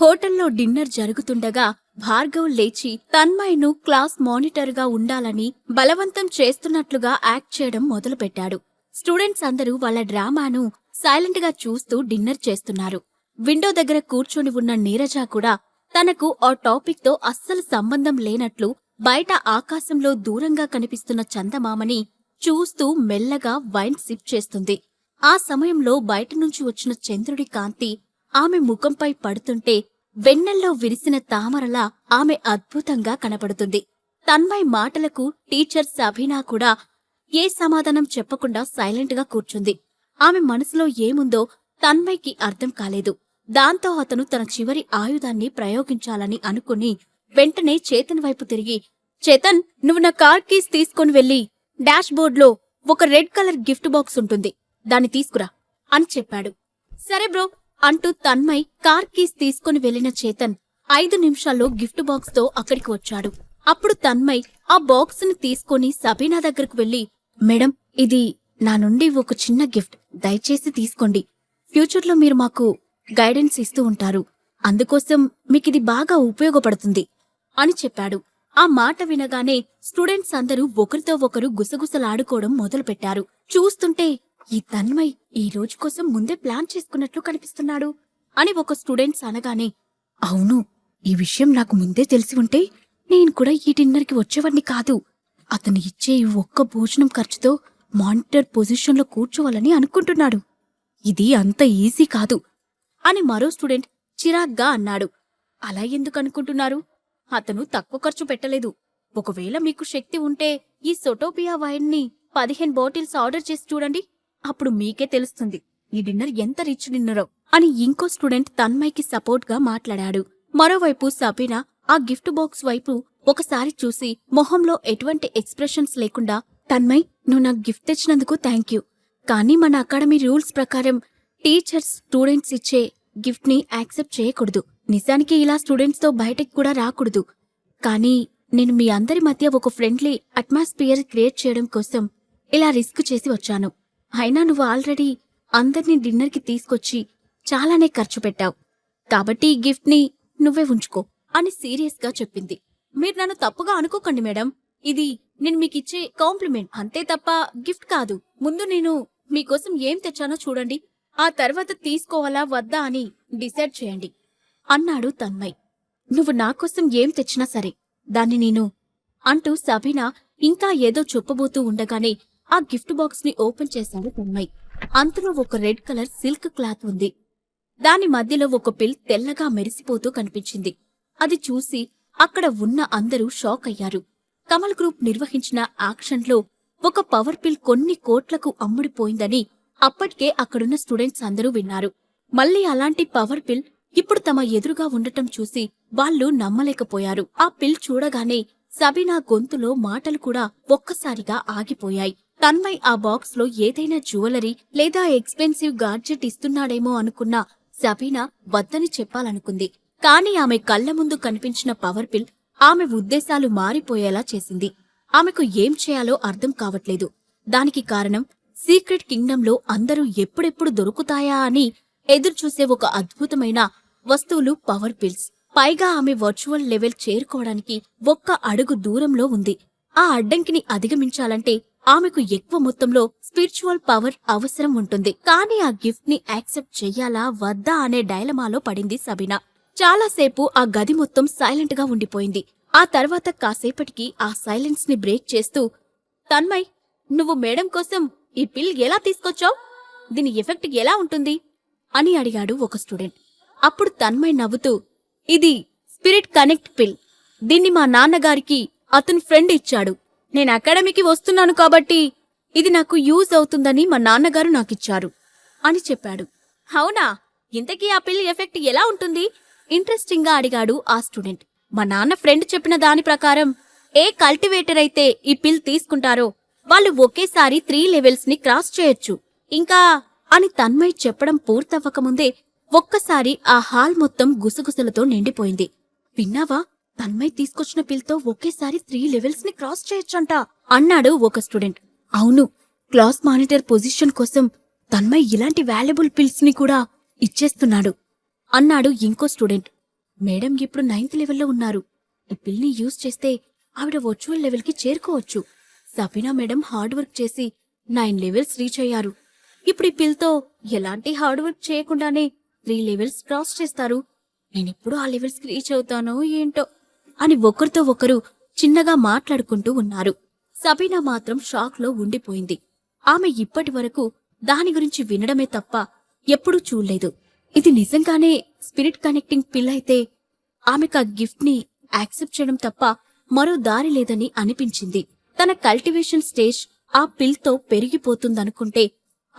హోటల్లో డిన్నర్ జరుగుతుండగా భార్గవ్ లేచి తన్మయ్ను క్లాస్ మానిటర్గా ఉండాలని బలవంతం చేస్తున్నట్లుగా యాక్ట్ చేయడం మొదలుపెట్టాడు. స్టూడెంట్స్ అందరూ వాళ్ళ డ్రామాను సైలెంట్గా చూస్తూ డిన్నర్ చేస్తున్నారు. విండో దగ్గర కూర్చొని ఉన్న నీరజ కూడా తనకు ఆ టాపిక్తో అస్సలు సంబంధం లేనట్లు బయట ఆకాశంలో దూరంగా కనిపిస్తున్న చందమామని చూస్తూ మెల్లగా వైన్ సిప్ చేస్తుంది. ఆ సమయంలో బయట నుంచి వచ్చిన చంద్రుడి కాంతి ఆమె ముఖంపై పడుతుంటే వెన్నెల్లో విరిసిన తామరలా ఆమె అద్భుతంగా కనపడుతుంది. తన్మయ్ మాటలకు టీచర్ సబీనా కూడా ఏ సమాధానం చెప్పకుండా సైలెంట్గా కూర్చుంది. ఆమె మనసులో ఏముందో తన్మయ్కి అర్థం కాలేదు. దాంతో అతను తన చివరి ఆయుధాన్ని ప్రయోగించాలని అనుకుని వెంటనే చేతన్ వైపు తిరిగి చేతన్ నువ్వు నా కార్ కీస్ తీసుకొని వెళ్ళి డాష్ బోర్డ్లో ఒక రెడ్ కలర్ గిఫ్ట్ బాక్స్ ఉంటుంది. దాన్ని తీసుకురా అని చెప్పాడు. సరే బ్రో అంటూ తన్మయ్ కార్ కీస్ తీసుకుని వెళ్ళిన చేతన్ ఐదు నిమిషాల్లో గిఫ్ట్ బాక్స్తో అక్కడికి వచ్చాడు. అప్పుడు తన్మయ్ ఆ బాక్స్ని తీసుకుని సబీనా దగ్గరకు వెళ్ళి మేడం ఇది నా నుండి ఒక చిన్న గిఫ్ట్. దయచేసి తీసుకోండి. ఫ్యూచర్లో మీరు మాకు గైడెన్స్ ఇస్తూ ఉంటారు. అందుకోసం మీకిది బాగా ఉపయోగపడుతుంది అని చెప్పాడు. ఆ మాట వినగానే స్టూడెంట్స్ అందరూ ఒకరితో ఒకరు గుసగుసలాడుకోవడం మొదలుపెట్టారు. చూస్తుంటే ఈ తన్మయ్ ఈ రోజు కోసం ముందే ప్లాన్ చేసుకున్నట్లు కనిపిస్తున్నాడు అని ఒక స్టూడెంట్స్ అనగానే అవును ఈ విషయం నాకు ముందే తెలిసి ఉంటే నేను కూడా ఈ డిన్నర్కి వచ్చేవాడిని కాదు. అతను ఇచ్చే ఈ ఒక్క భోజనం ఖర్చుతో మానిటర్ పొజిషన్లో కూర్చోవాలని అనుకుంటున్నాడు. ఇది అంత ఈజీ కాదు అని మరో స్టూడెంట్ చిరాగ్గా అన్నాడు. అలా ఎందుకు అనుకుంటున్నారు? అతను తక్కువ ఖర్చు పెట్టలేదు. ఒకవేళ మీకు శక్తి ఉంటే ఈ సొటోపియా వైన్ని పదిహేను బాటిల్స్ ఆర్డర్ చేసి చూడండి. అప్పుడు మీకే తెలుస్తుంది ఈ డిన్నర్ ఎంత రిచ్ డిన్నరో అని ఇంకో స్టూడెంట్ తన్మయ్కి సపోర్ట్గా మాట్లాడాడు. మరోవైపు సబీనా ఆ గిఫ్ట్ బాక్స్ వైపు ఒకసారి చూసి మొహంలో ఎటువంటి ఎక్స్ప్రెషన్స్ లేకుండా తన్మయ్ నువ్వు నాకు గిఫ్ట్ తెచ్చినందుకు థ్యాంక్ యూ. కానీ మన అకాడమీ రూల్స్ ప్రకారం టీచర్స్ స్టూడెంట్స్ ఇచ్చే గిఫ్ట్ని యాక్సెప్ట్ చేయకూడదు. నిజానికి ఇలా స్టూడెంట్స్తో బయటకు కూడా రాకూడదు. కానీ నేను మీ అందరి మధ్య ఒక ఫ్రెండ్లీ అట్మాస్ఫియర్ క్రియేట్ చేయడం కోసం ఇలా రిస్క్ చేసి వచ్చాను. అయినా నువ్వు ఆల్రెడీ అందర్నీ డిన్నర్కి తీసుకొచ్చి చాలానే ఖర్చు పెట్టావు. కాబట్టి ఈ గిఫ్ట్ని నువ్వే ఉంచుకో అని సీరియస్గా చెప్పింది. మీరు నన్ను తప్పుగా అనుకోకండి మేడం. ఇది నేను మీకిచ్చే కాంప్లిమెంట్. అంతే తప్ప గిఫ్ట్ కాదు. ముందు నేను మీకోసం ఏం తెచ్చానో చూడండి. ఆ తర్వాత తీసుకోవాలా వద్దా అని డిసైడ్ చేయండి. అన్నాడు తన్మయ్. నువ్వు నాకోసం ఏం తెచ్చినా సరే దాన్ని నేను అంటూ సబీనా ఇంకా ఏదో చెప్పబోతూ ఉండగానే ఆ గిఫ్ట్ బాక్స్ని ఓపెన్ చేశాడు తన్మయ్. అంతలో ఒక రెడ్ కలర్ సిల్క్ క్లాత్ ఉంది. దాని మధ్యలో ఒక పిల్ తెల్లగా మెరిసిపోతూ కనిపించింది. అది చూసి అక్కడ ఉన్న అందరూ షాక్ అయ్యారు. కమల్ గ్రూప్ నిర్వహించిన యాక్షన్లో ఒక పవర్ పిల్ కొన్ని కోట్లకు అమ్ముడిపోయిందని అప్పటికే అక్కడున్న స్టూడెంట్స్ అందరూ విన్నారు. మళ్ళీ అలాంటి పవర్ పిల్ ఇప్పుడు తమ ఎదురుగా ఉండటం చూసి వాళ్ళు నమ్మలేకపోయారు. ఆ పిల్ చూడగానే సబీనా గొంతులో మాటలు కూడా ఒక్కసారిగా ఆగిపోయాయి. తన్మయ్ ఆ బాక్స్లో ఏదైనా జ్యువెలరీ లేదా ఎక్స్పెన్సివ్ గాడ్జెట్ ఇస్తున్నాడేమో అనుకున్న సబీనా వద్దని చెప్పాలనుకుంది. కాని ఆమె కళ్ళ ముందు కనిపించిన పవర్ పిల్ ఆమె ఉద్దేశాలు మారిపోయేలా చేసింది. ఆమెకు ఏం చేయాలో అర్థం కావట్లేదు. దానికి కారణం సీక్రెట్ కింగ్డంలో అందరూ ఎప్పుడెప్పుడు దొరుకుతాయా అని ఎదురుచూసే ఒక అద్భుతమైన వస్తువులు పవర్ పిల్స్ పైగా ఆమె వర్చువల్ లెవెల్ చేరుకోవడానికి ఒక్క అడుగు దూరంలో ఉంది. ఆ అడ్డంకిని అధిగమించాలంటే ఆమెకు ఎక్కువ మొత్తంలో స్పిరిచువల్ పవర్ అవసరం ఉంటుంది. కానీ ఆ గిఫ్ట్ని యాక్సెప్ట్ చెయ్యాలా వద్దా అనే డైలమాలో పడింది సబీనా. చాలాసేపు ఆ గది మొత్తం సైలెంట్గా ఉండిపోయింది. ఆ తర్వాత కాసేపటికి ఆ సైలెన్స్ని బ్రేక్ చేస్తూ తన్మయ్ నువ్వు మేడం కోసం ఈ పిల్ ఎలా తీసుకొచ్చావు? దీని ఎఫెక్ట్ ఎలా ఉంటుంది? అని అడిగాడు ఒక స్టూడెంట్ అప్పుడు తన్మయ్ నవ్వుతూ ఇది స్పిరిట్ కనెక్ట్ పిల్ దీన్ని మా నాన్నగారికి అతని ఫ్రెండ్ ఇచ్చాడు. నేను అకాడమీకి వస్తున్నాను కాబట్టి ఇది నాకు యూజ్ అవుతుందని మా నాన్నగారు నాకిచ్చారు అని చెప్పాడు. అవునా? ఇంతకీ ఆ పిల్ ఎఫెక్ట్ ఎలా ఉంటుంది? ఇంట్రెస్టింగ్గా అడిగాడు ఆ స్టూడెంట్. మా నాన్న ఫ్రెండ్ చెప్పిన దాని ప్రకారం ఏ కల్టివేటర్ అయితే ఈ పిల్ తీసుకుంటారో వాళ్ళు ఒకేసారి త్రీ లెవెల్స్ని క్రాస్ చేయొచ్చు. ఇంకా అని తన్మయ్ చెప్పడం పూర్తవ్వకముందే ఒక్కసారి ఆ హాల్ మొత్తం గుసగుసలతో నిండిపోయింది. విన్నావా? తన్మయ్ తీసుకొచ్చిన పిల్తో ఒకేసారి త్రీ లెవెల్స్ని క్రాస్ చేయొచ్చంట. అన్నాడు ఒక స్టూడెంట్ అవును క్లాస్ మానిటర్ పొజిషన్ కోసం తన్మయ్ ఇలాంటి వాల్యుబుల్ పిల్స్ని కూడా ఇచ్చేస్తున్నాడు అన్నాడు ఇంకో స్టూడెంట్ మేడం ఇప్పుడు నైన్త్ లెవెల్లో ఉన్నారు. ఈ పిల్ని యూజ్ చేస్తే ఆవిడ వర్చువల్ లెవెల్కి చేరుకోవచ్చు. సబీనా మేడం హార్డ్ వర్క్ చేసి నైన్ లెవెల్స్ రీచ్ అయ్యారు. ఇప్పుడు ఈ పిల్తో ఎలాంటి హార్డ్ వర్క్ చేయకుండానే త్రీ లెవెల్స్ క్రాస్ చేస్తారు. నేనెప్పుడు ఆ లెవెల్స్కి రీచ్ అవుతానో ఏంటో. అని ఒకరితో ఒకరు చిన్నగా మాట్లాడుకుంటూ ఉన్నారు. సబీనా మాత్రం షాక్లో ఉండిపోయింది. ఆమె ఇప్పటి వరకు దాని గురించి వినడమే తప్ప ఎప్పుడూ చూడలేదు. ఇది నిజంగానే స్పిరిట్ కనెక్టింగ్ పిల్ అయితే ఆమెకు ఆ గిఫ్ట్ని యాక్సెప్ట్ చేయడం తప్ప మరో దారి లేదని అనిపించింది. తన కల్టివేషన్ స్టేజ్ ఆ పిల్తో పెరిగిపోతుందనుకుంటే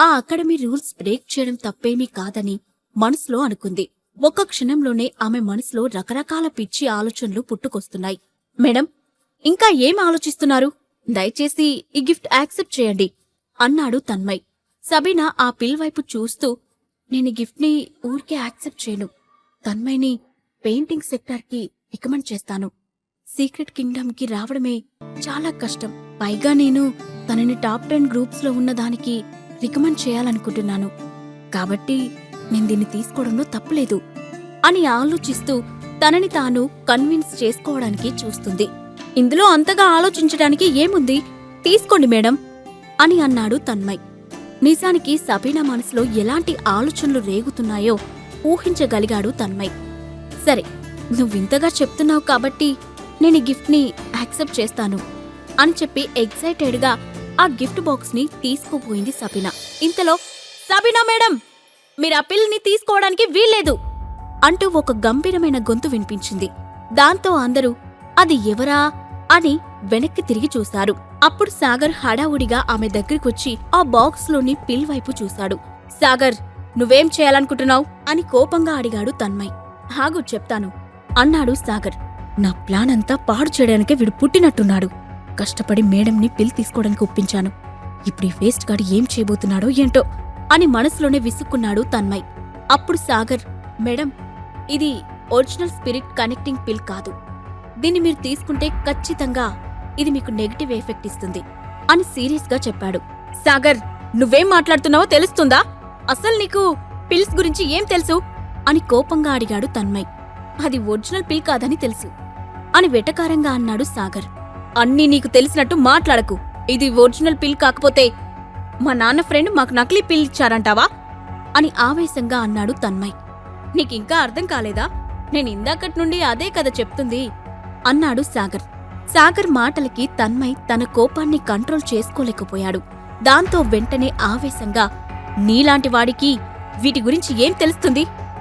ఆ అకాడమీ రూల్స్ బ్రేక్ చేయడం తప్పేమీ కాదని మనసులో అనుకుంది. ఒక్క క్షణంలోనే ఆమె మనసులో రకరకాల పిచ్చి ఆలోచనలు పుట్టుకొస్తున్నాయి. మేడం ఇంకా ఏం ఆలోచిస్తున్నారు? దయచేసి ఈ గిఫ్ట్ యాక్సెప్ట్ చేయండి అన్నాడు తన్మయ్. సబీనా ఆ పిల్ వైపు చూస్తూ నేను గిఫ్ట్ని ఊరికే యాక్సెప్ట్ చేయను. తన్మయ్ని పెయింటింగ్ సెక్టార్కి రికమెండ్ చేస్తాను. సీక్రెట్ కింగ్డమ్కి రావడమే చాలా కష్టం. పైగా నేను తనని టాప్ టెన్ గ్రూప్స్లో ఉన్నదానికి ఉన్న దానికి రికమెండ్ చేయాలనుకుంటున్నాను. కాబట్టి నేను దీన్ని తీసుకోవడంలో తప్పులేదు అని ఆలోచిస్తూ తనని తాను కన్విన్స్ చేసుకోవడానికి చూస్తుంది. ఇందులో అంతగా ఆలోచించడానికి ఏముంది? తీసుకోండి మేడం అని అన్నాడు తన్మయ్. నిజానికి సబీనా మనసులో ఎలాంటి ఆలోచనలు రేగుతున్నాయో ఊహించగలిగాడు తన్మయ్. సరే నువ్వింతగా చెప్తున్నావు కాబట్టి నేను ఈ గిఫ్ట్ని యాక్సెప్ట్ చేస్తాను అని చెప్పి ఎక్సైటెడ్గా ఆ గిఫ్ట్ బాక్స్ని తీసుకుపోయింది సబీనా. ఇంతలో సబీనా మేడం! మీరు ఆ పిల్ని తీసుకోవడానికి వీల్లేదు అంటూ ఒక గంభీరమైన గొంతు వినిపించింది. దాంతో అందరూ అది ఎవరా? అని వెనక్కి తిరిగి చూశారు. అప్పుడు సాగర్ హడావుడిగా ఆమె దగ్గరికొచ్చి ఆ బాక్స్లోని పిల్ వైపు చూశాడు. సాగర్ నువ్వేం చేయాలనుకుంటున్నావు? అని కోపంగా అడిగాడు తన్మయ్. హాగు చెప్తాను అన్నాడు సాగర్. నా ప్లాన్ అంతా పాడు చేయడానికే వీడు పుట్టినట్టున్నాడు. కష్టపడి మేడంని పిల్ తీసుకోవడానికి ఒప్పించాను. ఇప్పుడు ఈ వేస్ట్ గాడు ఏం చేయబోతున్నాడో ఏంటో అని మనసులోనే విసుక్కున్నాడు తన్మయ్. అప్పుడు సాగర్ మేడం ఇది ఒరిజినల్ స్పిరిట్ కనెక్టింగ్ పిల్ కాదు. దీన్ని మీరు తీసుకుంటే ఖచ్చితంగా ఇది మీకు నెగిటివ్ ఎఫెక్ట్ ఇస్తుంది అని సీరియస్గా చెప్పాడు. సాగర్ నువ్వేం మాట్లాడుతున్నావో తెలుస్తుందా? అసలు నీకు పిల్స్ గురించి ఏం తెలుసు? అని కోపంగా అడిగాడు తన్మయ్. అది ఒరిజినల్ పిల్ కాదని తెలుసు అని వెటకారంగా అన్నాడు సాగర్. అన్నీ నీకు తెలిసినట్టు మాట్లాడకు. ఇది ఒరిజినల్ పిల్ కాకపోతే మా నాన్న ఫ్రెండ్ మాకు నకిలీ పిల్ ఇచ్చారంటావా? అని ఆవేశంగా అన్నాడు తన్మయ్. నీకింకా అర్థం కాలేదా? నేను ఇందాకటి నుండి అదే కథ చెప్తుంది అన్నాడు సాగర్. సాగర్ మాటలకి తన్మయ్ తన కోపాన్ని కంట్రోల్ చేసుకోలేకపోయాడు. దాంతో వెంటనే ఆవేశంగా నీలాంటి వాడికి వీటి గురించి ఏం తెలుస్తుంది?